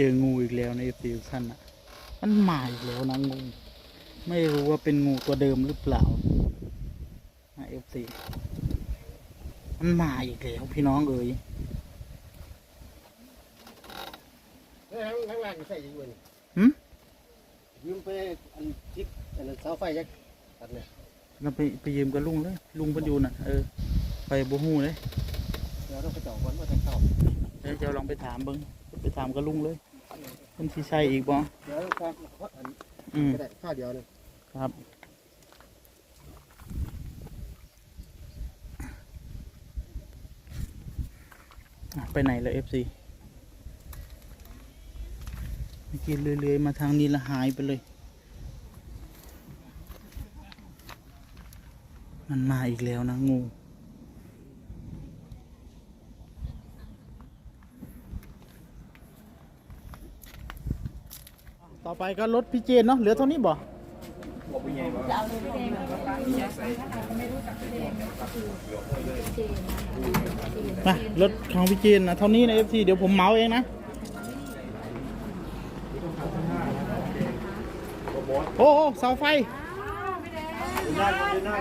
เจองูอีกแล้วในฟิวท่านอะ มันมาอีกแล้วนะงู ไม่รู้ว่าเป็นงูตัวเดิมหรือเปล่าเอฟซีมันมาอีกแล้วพี่น้องเอ๋ยเฮ้ยข้างล่างใส่ยังไงหึยืมไปอันทิศอันนั้นเสาไฟยักษ์ตัดเนี่ยเราไปไปยืมกับลุงเลย ลุงเพันอยูน่ะ เออ ไปบูฮูเลยเดี๋ยวเราไปเจาะก่อนว่าจะเข้าเดี๋ยวจะลองไปถามเบิ้งไปถามกับลุงเลย เป็นสีใช่อีกบ่เดี๋ยวครับอันอืมก็ได้ข้าวเดียวเลยครับไปไหนเลยเอฟซีเมื่อกี้เลื่อยๆมาทางนี้ละหายไปเลย มันมาอีกแล้วนะงู ต่อไปก็รถพี่เจนเนาะเหลือเท่านี้บ่มารถของพี่เจนนะเท่านี้นะเอฟซีเดี๋ยวผมเมาเองนะ โอ้โหเสาไฟ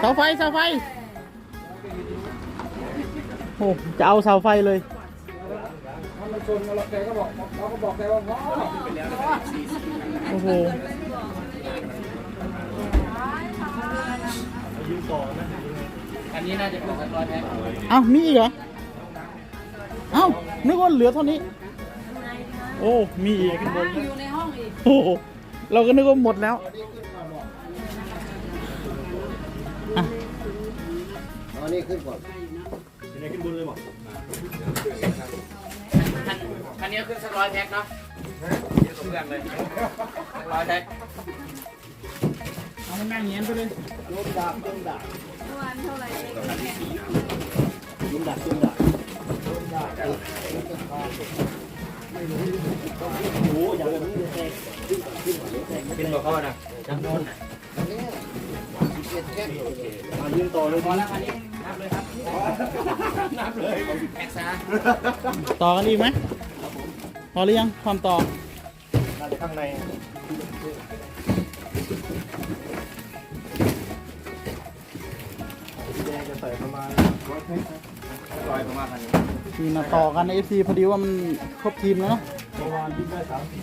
เสาไฟเสาไฟโอ้จะเอาเสาไฟเลยมันชนเราแกก็บอกเราก็บอกแกว่าพ่อ โอ้โหอันนี้น่าจะเป็นสักร้อยแพ็คเอ้ามีอีกเหรอ เอ้านึกว่าเหลือเท่านี้ โอ้ มีอีกขึ้นบนอยู่ในห้องอีก โอ้โหเราก็นึกว่าหมดแล้วอะเอาอันนี้ขึ้นก่อนคันนี้ขึ้นสักร้อยแพ็คเนาะ เยอะเครื่องเลยสักร้อยแพ็คเอาแม่งเงี้ยไปเลยยุ่มดาบยุ่มดาบเมื่อวานเท่าไหร่ยุ่มดาบยุ่มดาบยุ่มดาบโอ้ยอย่างนี้เลยแตกเป็นบอกเขานะจังโดนอันนี้เจ็ดแค่มายืนต่อเลยพอแล้วคันนี้นับเลยครับนับเลยแพ็คซะต่อกันอีกไหมพ อหรือยังความต่อน่าจะข้างในแดงจะใส่ประมาณร้อยเมตรร้อยประมาณนี้นี่มาต่อกันในเอฟซีพอดีว่ามันครบทีมแล้วเนาะประมาณยี่สิบได้สามสิบ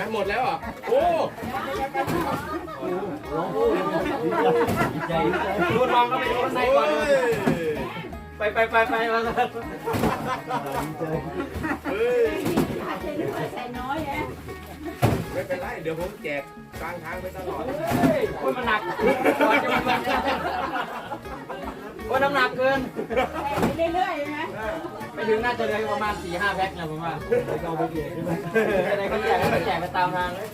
พ็คหมดแล้วอะโอ้ดีใจดีใจดูน้องก็ไปดูข้างในก่อนไปไปไปไปมาใส่น้อยแฮะไม่เป็นไรเดี๋ยวผมแจกกลางทางไปตลอดคนมันหนักว่าน้ำหนักเกิน ไปเรื่อยๆใช่ไหมไม่ ถึงน่าจะเหลือประมาณสี่ห้าแพ็คนะผมว่าเอาไปแจกอะไรก็แจกก็แจกไปตามทางเลย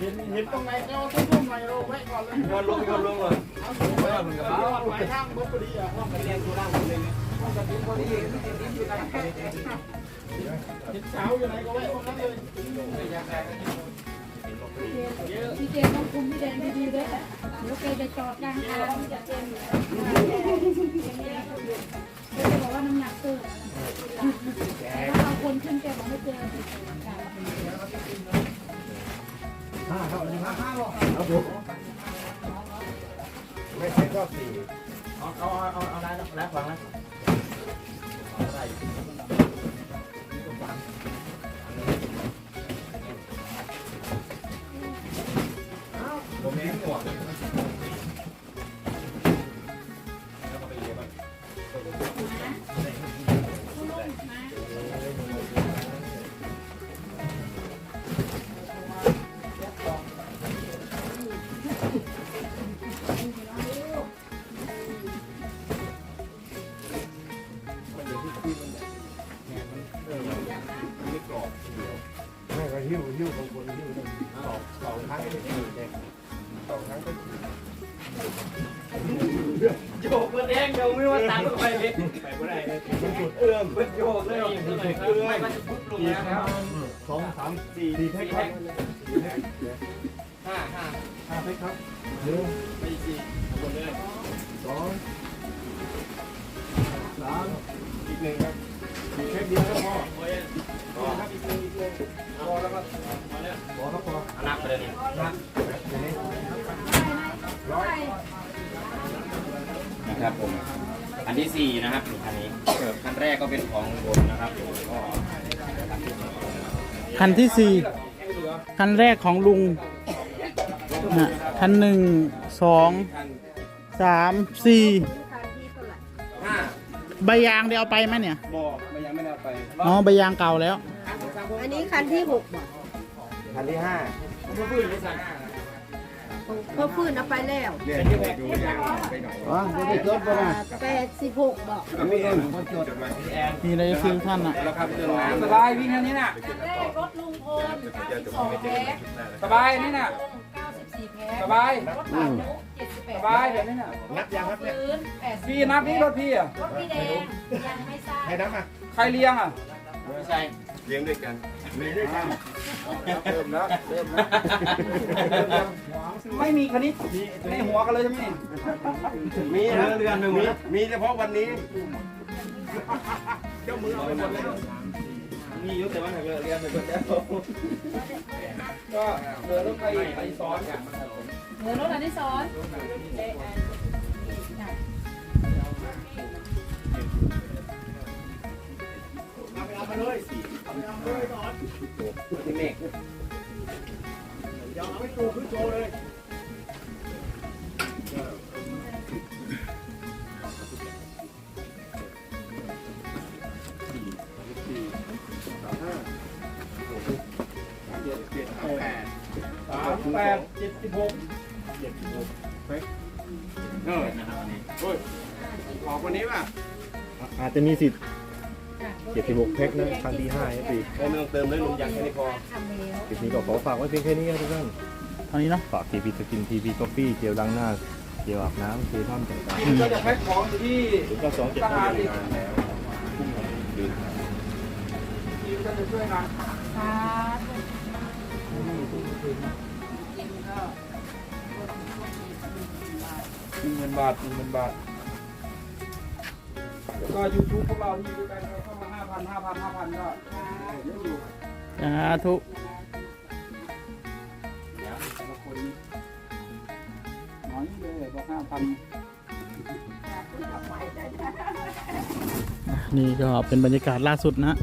เห็นเห็นตรงไหนเอาทุ่มๆหน่อยเราไว้ก่อนเลยโยนลงโยนลงเลยไม่เอาเหมือนกับเขาหลายทางเบิดพอดีอะห้องกันเรียนตัวล่างหมดเลยเห็นเสาอยู่ไหนก็ไว้ตรงนั้นเลยพี่เจนต้องคุมพี่แดงดีๆด้วยเดี๋ยวแกจะจอดกลางทางพี่จะเจน แกจะบอกว่าน้ำหนักเกินถ้าเอาคนขึ้นแกบอกไม่เจอห้าเท่านี้ห้าห้าหรอครับผมไม่ใช่ก็สี่เอาเอาเอาเอาได้แล้วฟังแล้ หิ้วของคนหิ้วสองสองครั้งไม่ได้แจกสองครั้งก็ฉีดโยกมันเองเดี๋ยวไม่ว่าตัดไปเลยไปไม่ได้เลยเอื้อมมันโยกเลยไม่มันจะพุบลงนะครับสองสามสี่สี่แพ็คครับห้าห้าห้าแพ็คครับหนึ่งไปสี่หมดเลยสองสามอีกหนึ่งครับสี่แพ็คเดียวก็พอพอครับอีกหนึ่งอีกหนึ่ง แล้วครับมาแล้วพอครับพอนับไปเลยนี่นะเดี๋ยวนี้ร้อยนะครับผม อันที่สี่นะครับอันนี้คันแรกก็เป็นของบนนะครับก็คันที่สี่คันแรกของลุงนะคันหนึ่งสองสามสี่ห้าใบยางเดี๋ยวเอาไปไหมเนี่ยบอกมันยังไม่ได้ไป อ๋อ ใบยางเก่าแล้ว อันนี้คันที่หกบ่คันที่ห้าเพื่อพื้นไม่สั่งเพราะพื้นเอาไปแล้วเนี่ยดูยางไปหน่อยอ๋อไม่ได้จดป่ะนะแปดสิบหกบ่ไม่ได้คนจดมีอะไรซื้อท่านอะแล้วครับเครื่องน้ำสบายวิ่งแค่นี้น่ะรถลุงพล92แพ็คสบายนี่น่ะ94แพ็คสบายรถป่านุ78สบายแบบนี้น่ะนับยางครับเนี่ยพื้น80พี่นับนี่รถพี่อะรถพี่แดงยังไม่ทราบให้นับอะใครเลี้ยงอะไม่ใช่ เลี้ยงด้วยกันมีด้วยกันเริ่มแล้วเริ่มแล้วไม่มีคณิตในหัวกันเลยใช่ไหมมีนะเรือนหนึ่งมีนะมีเฉพาะวันนี้เจ้ามือเอาไปหมดเลยมีอยู่แต่ว่าเรือเรียนไปหมดแล้วก็เรือรถไปไปซ้อนกันเหมือนรถอันที่ซ้อน พี่เมฆอย่าเอาไปตูขึ้นโชว์เลยสามแปดเจ็ดสิบหกเออโอ้ยออกวันนี้ป่ะอาจจะมีสิทธิ์ 76แพ็คนะครั้งที่5ครับพี่ไม่ต้องเติมเลยลุงยังแค่นี้พอทำแล้วคลิปนี้ก็ขอฝากไว้เพียงแค่นี้ครับทุกท่านเท่านี้เนาะฝากทีพีสกินทีพีกาแฟเจลล้างหน้าเจลอาบน้ำเจลท่อมต่างพี่ก็จะแพ็คของที่ๆก็สองเจ็ดทหารอีกแล้วพี่ก็จะช่วยงานครับหนึ่งหมื่นบาทหนึ่งหมื่นบาทแล้วก็ยูทูบพวกเราที่ดูกันเข้ามาห้า พันห้าพันห้าพันก็เยอะอยู่สาธุแต่ละคนน้อยเลยบอกห้าพันนี่ก็เป็นบรรยากาศล่าสุดนะ